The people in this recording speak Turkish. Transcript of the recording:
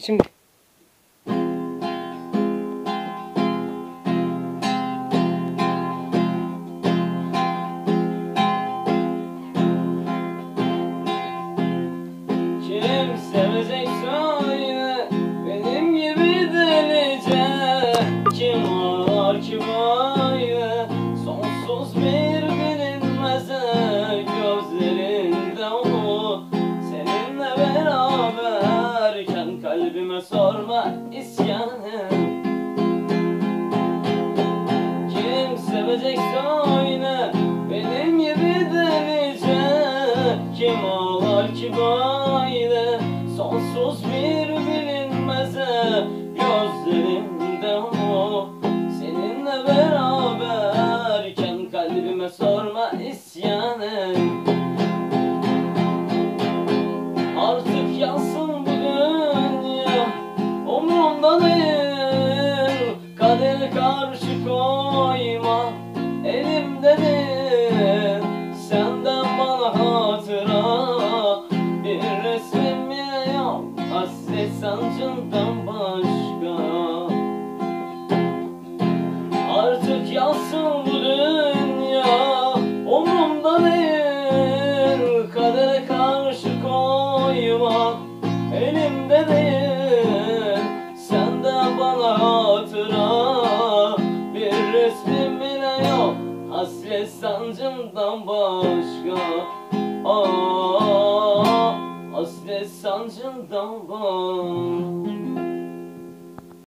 Şimdi. Kim sevecek söyle Kalbime sorma isyanım kim sevecek söyle benim gibi delice Kim ağlar ki böyle sonsuz bir bilinmeze. Gözlerimde o seninle beraberken Kalbime sorma isyanım Kader karşı koyma Elimde değil Senden bana hatıra Bir bile yok. Hasret sancından başka. Artık yansın bu dünya Umrumda değil. Kadere karşı koyma Elimde değil Hasret sancımdan başka Aa, Hasret sancımdan başka